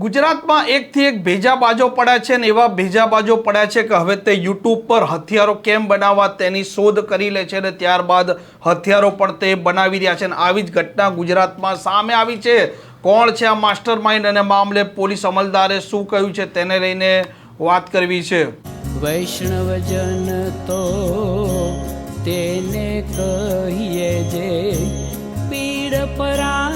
ગુજરાતમાં એકથી એક ભેજા બાજો પડ્યા છે ને એવા ભેજા બાજો પડ્યા છે કે હવે તે યુટ્યુબ પર હથિયારો કેમ બનાવવા તેની શોધ કરી લે છે ને ત્યારબાદ હથિયારો પણ તે બનાવી રહ્યા છે અને આવી જ ઘટના ગુજરાતમાં સામે આવી છે. કોણ છે આ માસ્ટર માઇન્ડ અને મામલે પોલીસ અમલદારે શું કહ્યું છે તેને લઈને વાત કરવી છે. વૈષ્ણવજન તો તેને કહીએ જે પીડ પરાઈ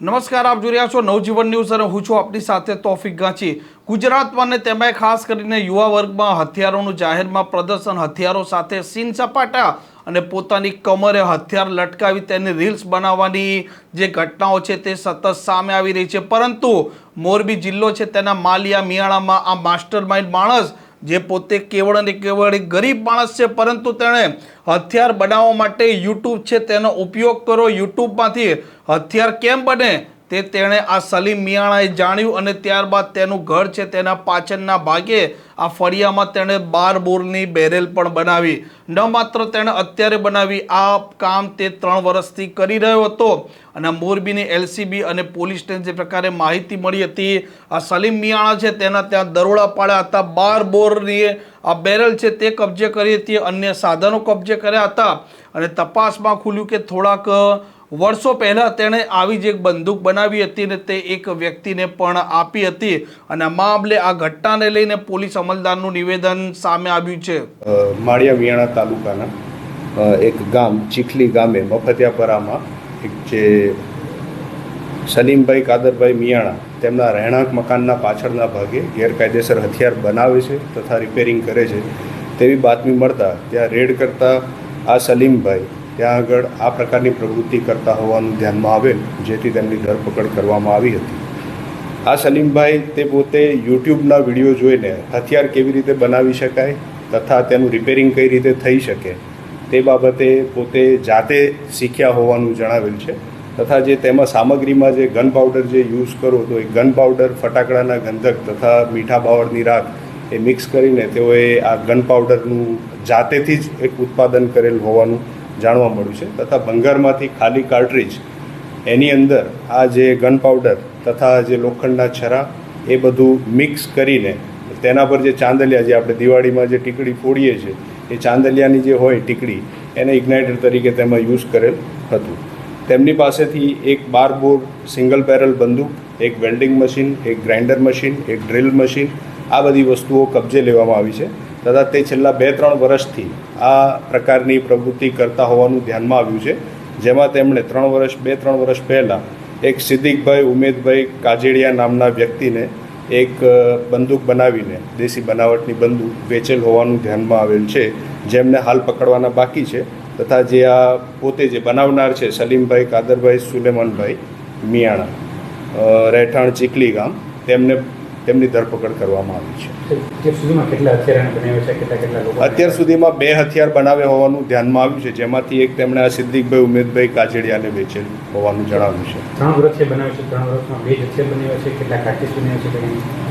નમસ્કાર, આપ જોઈ રહ્યા છો નવજીવન ન્યૂઝ અને હું છું આપની સાથે તોફિક ગાંચી. ગુજરાતમાં ને તેમાં ખાસ કરીને યુવા વર્ગમાં હથિયારોનું જાહેરમાં પ્રદર્શન, હથિયારો સાથે સીન સપાટા અને પોતાની કમરે હથિયાર લટકાવી તેની રીલ્સ બનાવવાની જે ઘટનાઓ છે તે સતત સામે આવી રહી છે. પરંતુ મોરબી જિલ્લો છે, તેના માલિયા મિયાણામાં આ માસ્ટર માઇન્ડ માણસ જે પોતે કેવળ અને કેવળ એક ગરીબ માણસ છે, પરંતુ તેણે હથિયાર બનાવવા માટે યુટ્યુબ છે, તેનો ઉપયોગ કરો. યુટ્યુબમાંથી હથિયાર કેમ બને? તે તેણે આ સલીમ મિયાણાએ જાણ્યું અને ત્યારબાદ તેનું ઘર છે તેના પાછળના ભાગે આ ફળિયામાં તેણે બાર બોરની બેરેલ પણ બનાવી. ન માત્ર તેણે અત્યારે બનાવી, આ કામ તે ત્રણ વર્ષથી કરી રહ્યો હતો અને મોરબીની એલસીબી અને પોલીસને જે પ્રકારે માહિતી મળી હતી, આ સલીમ મિયાણા છે તેના ત્યાં દરોડા પાડ્યા હતા, બાર બોરની આ બેરલ છે તે કબજે કરી હતી, અન્ય સાધનો કબજે કર્યા હતા અને તપાસમાં ખુલ્યું કે થોડાક વર્ષો પહેલાં તેણે આવી જ એક બંદૂક બનાવી હતી ને તે એક વ્યક્તિને પણ આપી હતી. અને આ મામલે આ ઘટનાને લઈને પોલીસ અમલદારનું નિવેદન સામે આવ્યું છે. માળિયા વિયાણા તાલુકાના એક ગામ, ચીખલી ગામે, મફતિયાપરામાં એક જે સલીમભાઈ કાદરભાઈ મિયાણા તેમના રહેણાંક મકાનના પાછળના ભાગે ગેરકાયદેસર હથિયાર બનાવે છે તથા રિપેરિંગ કરે છે તેવી બાતમી મળતા ત્યાં રેડ કરતા આ સલીમભાઈ ત્યાં આગળ આ પ્રકારની પ્રવૃત્તિ કરતા હોવાનું ધ્યાનમાં આવેલ જેથી તેમની ધરપકડ કરવામાં આવી હતી. આ સલીમભાઈ તે પોતે યુટ્યુબના વીડિયો જોઈને હથિયાર કેવી રીતે બનાવી શકાય તથા તેનું રિપેરિંગ કઈ રીતે થઈ શકે તે બાબતે પોતે જાતે શીખ્યા હોવાનું જણાવેલ છે તથા જે તેમાં સામગ્રીમાં જે ગન પાવડર જે યુઝ કરો તો એ ગન પાવડર ફટાકડાના ગંધક તથા મીઠા બાવળની રાખ એ મિક્સ કરીને તેઓએ આ ગન પાવડરનું જાતેથી જ એક ઉત્પાદન કરેલ હોવાનું જાણવા મળ્યું છે તથા ભંગારમાંથી ખાલી કાર્ટ્રીજ એની અંદર આ જે ગન પાવડર તથા જે લોખંડના છરા એ બધું મિક્સ કરીને તેના પર જે ચાંદલિયા જે આપણે દિવાળીમાં જે ટીકડી ફોડીએ છીએ, એ ચાંદલિયાની જે હોય ટીકડી, એને ઇગ્નાઇટર તરીકે તેમાં યુઝ કરેલ હતું. તેમની પાસેથી એક બાર બોર સિંગલ બેરલ બંદૂક, એક વેલ્ડિંગ મશીન એક ગ્રાઇન્ડર મશીન એક ડ્રિલ મશીન આ બધી વસ્તુઓ કબજે લેવામાં આવી છે. તથા તે છેલ્લા બે ત્રણ વર્ષથી આ પ્રકારની પ્રવૃત્તિ કરતા હોવાનું ધ્યાનમાં આવ્યું છે. જેમાં તેમણે ત્રણ વર્ષ બે ત્રણ વર્ષ પહેલાં એક સિદ્દિકભાઈ, ઉમેદભાઈ કાજેડિયા નામના વ્યક્તિને એક બંદૂક બનાવીને, દેશી બનાવટની બંદૂક વેચેલ હોવાનું ધ્યાનમાં આવેલ છે. જેમને હાલ પકડવાના બાકી છે. તથા જે આ પોતે જે બનાવનાર છે, સલીમભાઈ કાદરભાઈ સુલેમાનભાઈ, મિયાણા રહેઠાણ ચીખલી ગામ, તેમને તેમની ધરપકડ કરવામાં આવી છે. અત્યાર સુધીમાં કેટલા હથિયારાને બનાવ્યા છે કેટલા કેટલા અત્યાર સુધીમાં બે હથિયાર બનાવ્યા હોવાનું ધ્યાનમાં આવ્યું છે જેમાંથી એક તેમણે આ સિદ્દિકભાઈ ઉમેદભાઈ કાજેડિયાને વેચેલ હોવાનું જણાવ્યું છે. ત્રણ વર્ષે બનાવ્યું છે ત્રણ વર્ષમાં બે હથિયાર બનાવ્યા છે કેટલા કાચી બનાવ્યા છે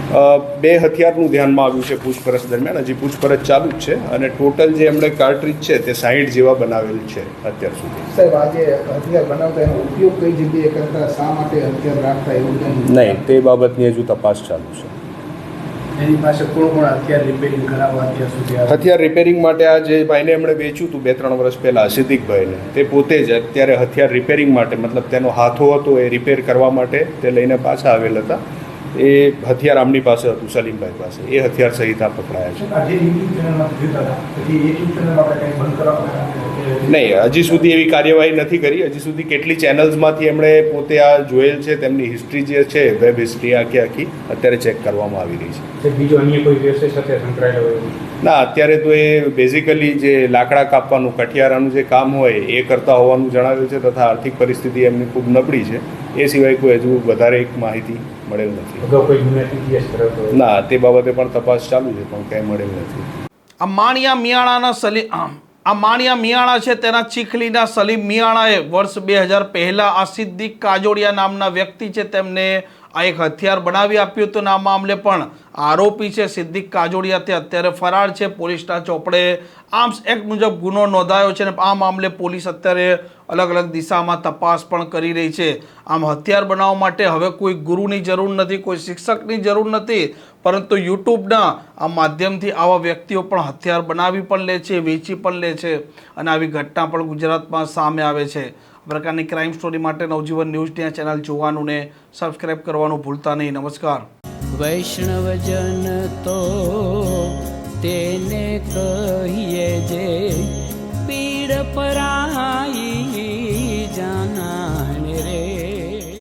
બે હથિયારનું ધ્યાનમાં આવ્યું છે પૂછપરછ દરમિયાન. હજી પૂછપરછ ચાલુ જ છે અને ટોટલ જે એમણે કાર્ટ્રીજ છે તે સાહીઠ જેવા બનાવેલ છે અત્યાર સુધી. સાહેબ આજે હથિયાર બનાવતા એનો ઉપયોગ કઈ જગ્યાએ કરતા શા માટે હથિયાર રાખતા એવું નહીં તે બાબતની હજુ તપાસ ચાલુ છે. એની પાસે કોણ કોણ હથિયાર રિપેરિંગ કરાવવા અત્યાર સુધી હથિયાર રિપેરિંગ માટે આ જે ભાઈને એમણે વેચ્યું હતું બે ત્રણ વર્ષ પહેલાં સિદ્દિકભાઈને તે પોતે જ અત્યારે હથિયાર રિપેરિંગ માટે મતલબ તેનો હાથો હતો એ રિપેર કરવા માટે તે લઈને પાછા આવેલ હતા. એ હથિયાર આમની પાસે હતું સલીમભાઈ પાસે. એ હથિયાર સહિત આ પકડાયા છે. નહીં હજી સુધી એવી કાર્યવાહી નથી કરી. હજી સુધી કેટલી ચેનલ્સમાંથી એમણે પોતે આ જોયેલ છે તેમની હિસ્ટ્રી જે છે વેબ હિસ્ટ્રી આખી આખી અત્યારે ચેક કરવામાં આવી રહી છે. બીજો અન્ય કોઈ વ્યવસાય સાથે સંકળાયેલો હોય? ના અત્યારે તો એ બેઝિકલી જે લાકડા કાપવાનું કઠિયારાનું જે કામ હોય એ કરતા હોવાનું જણાવ્યું છે તથા આર્થિક પરિસ્થિતિ એમની ખૂબ નબળી છે. એ સિવાય કોઈ હજુ વધારે એક માહિતી મળેલ નથી. ના તે બાબતે પણ તપાસ ચાલુ છે પણ કંઈ મળેલ નથી. આ માણિયા મિયાણાના સલી આ માણિયા મિયાણા છે તેના ચીખલીના સલીમ મિયાણાએ વર્ષ બે હજાર પહેલાં આ સિદ્દીક કાજોડિયા નામના વ્યક્તિ છે તેમને આ એક હથિયાર બનાવી આપ્યું હતું આ મામલે પણ આરોપી છે સિદ્દીક કાજોડિયા તે અત્યારે ફરાર છે. પોલીસના ચોપડે આર્મ્સ એક્ટ મુજબ ગુનો નોંધાયો છે અને આ મામલે પોલીસ અત્યારે અલગ અલગ દિશામાં તપાસ પણ કરી રહી છે. આમ હથિયાર બનાવવા માટે હવે કોઈ ગુરુની જરૂર નથી, કોઈ શિક્ષકની જરૂર નથી, પરંતુ યુટ્યુબના આ માધ્યમથી આવા વ્યક્તિઓ પણ હથિયાર બનાવી પણ લે છે, વેચી પણ લે છે અને આવી ઘટના પણ ગુજરાતમાં સામે આવે છે. પ્રકારની ક્રાઇમ સ્ટોરી માટે નવજીવન ન્યૂઝની આ ચેનલ જોવાનું ને સબસ્ક્રાઇબ કરવાનું ભૂલતા નહીં. નમસ્કાર. વૈષ્ણવજન તો તેને કહીએ